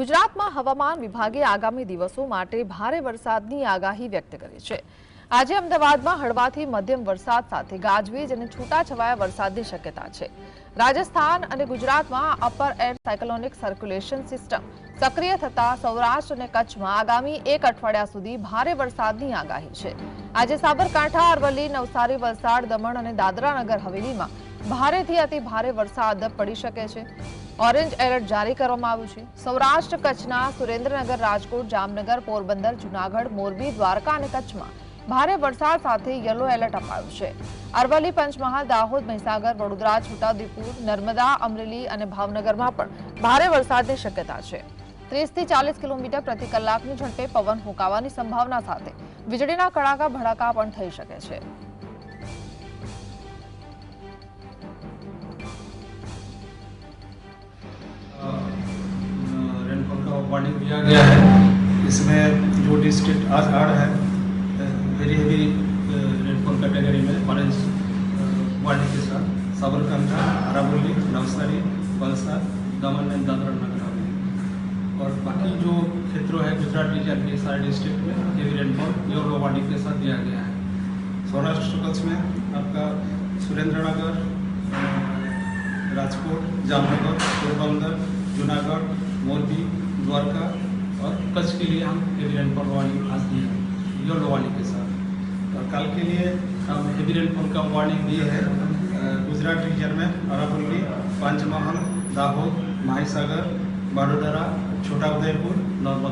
ગુજરાતમાં હવામાન વિભાગે આગામી દિવસો માટે ભારે વરસાદની આગાહી વ્યક્ત કરી છે. આજે અમદાવાદમાં હળવાથી મધ્યમ વરસાદ સાથે ગાજવીજ અને છૂટાછવાયા વરસાદની શક્યતા છે. રાજસ્થાન અને ગુજરાતમાં upper air cyclonic circulation system સક્રિય થતા સૌરાષ્ટ્ર અને કચ્છમાં આગામી એક અઠવાડિયા સુધી ભારે વરસાદની આગાહી છે. આજે સાબરકાંઠા, અરવલ્લી, નવસારી, વલસાડ, દમણ અને દાદરા નગર હવેલીમાં ભારેથી અતિ ભારે વરસાદ પડી શકે છે. ઓરેન્જ એલર્ટ જારી કરવામાં આવ્યું છે. સૌરાષ્ટ્ર કચ્છના સુરેન્દ્રનગર, રાજકોટ, જામનગર, પોરબંદર, જુનાગઢ, મોરબી, દ્વારકા અને કચ્છમાં ભારે વરસાદ સાથે યલો એલર્ટ અપાયું છે. અરવલ્લી, પંચમહાલ, દાહોદ, મહીસાગર, વડોદરા, છોટાઉદેપુર, નર્મદા, અમરેલી અને ભાવનગરમાં પણ ભારે વરસાદની શક્યતા છે. ત્રીસથી ચાલીસ કિલોમીટર પ્રતિ કલાકની ઝડપે પવન ફૂંકાવાની સંભાવના સાથે વીજળીના કડાકા ભડાકા પણ થઈ શકે છે. वार्निंग दिया गया है। इसमें जो डिस्ट्रिक्ट आज आड़ है वेरी हेवी रेनफॉल कैटेगरी में ऑरेंज वार्निंग के साथ साबरकांठा, अरावली, नवसारी, वलसाड, दमन एंड दादरा नगर और बाकी जो क्षेत्रों है, गुजरात रीजन के सारे डिस्ट्रिक्ट में हेवी रेनफॉल येलो वार्निंग के साथ दिया गया है। सौराष्ट्र कच्छ में आपका सुरेंद्रनगर राजकोट, जामनगर, पोरबंदर, जूनागढ़, मोरबी द्वारका और कच्छ के लिए हम हेवी रेनफॉल वार्निंग आज दिए हैं। येलो वार्निंग के साथ। और कल के लिए हम हेवी रेनफॉल का वार्निंग दिए हैं गुजरात रीजन में, अरावली, पंचमहल, दाहोद, माहीसागर बड़ोदरा छोटा उदयपुर, नर्मदा।